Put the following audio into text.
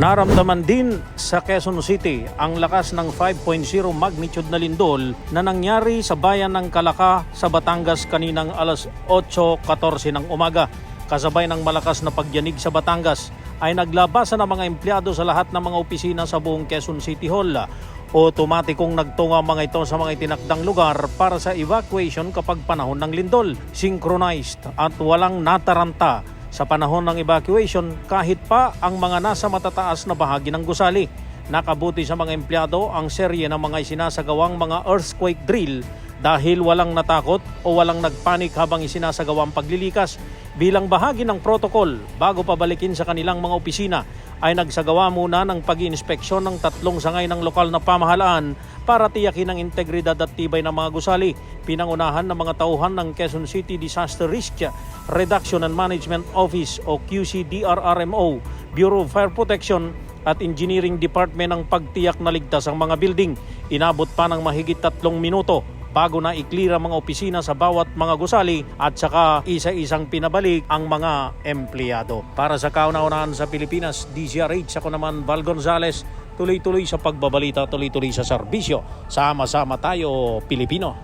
Naramdaman din sa Quezon City ang lakas ng 5.0 magnitude na lindol na nangyari sa bayan ng Kalaka sa Batangas kaninang alas 8.14 ng umaga. Kasabay ng malakas na pagyanig sa Batangas ay naglabasan ang mga empleyado sa lahat ng mga opisina sa buong Quezon City Hall. Otomatikong nagtunga mga ito sa mga itinakdang lugar para sa evacuation kapag panahon ng lindol. Synchronized at walang nataranta sa panahon ng evacuation kahit pa ang mga nasa matataas na bahagi ng gusali. Nakabuti sa mga empleyado ang serye ng mga isinasagawang mga earthquake drill dahil walang natakot o walang nagpanik habang isinasagawa ang paglilikas. Bilang bahagi ng protocol, bago pabalikin sa kanilang mga opisina, ay nagsagawa muna ng pag-iinspeksyon ng tatlong sangay ng lokal na pamahalaan para tiyakin ang integridad at tibay ng mga gusali. Pinangunahan ng mga tauhan ng Quezon City Disaster Risk Reduction and Management Office o QCDRRMO, Bureau of Fire Protection at Engineering Department ang pagtiyak na ligtas ang mga building. Inabot pa ng mahigit tatlong minuto bago na i-clear ang mga opisina sa bawat mga gusali at saka isa-isang pinabalik ang mga empleyado. Para sa kauna-unahan sa Pilipinas, DZRH ako naman Val Gonzales, tuloy-tuloy sa pagbabalita, tuloy-tuloy sa serbisyo. Sama-sama tayo, Pilipino.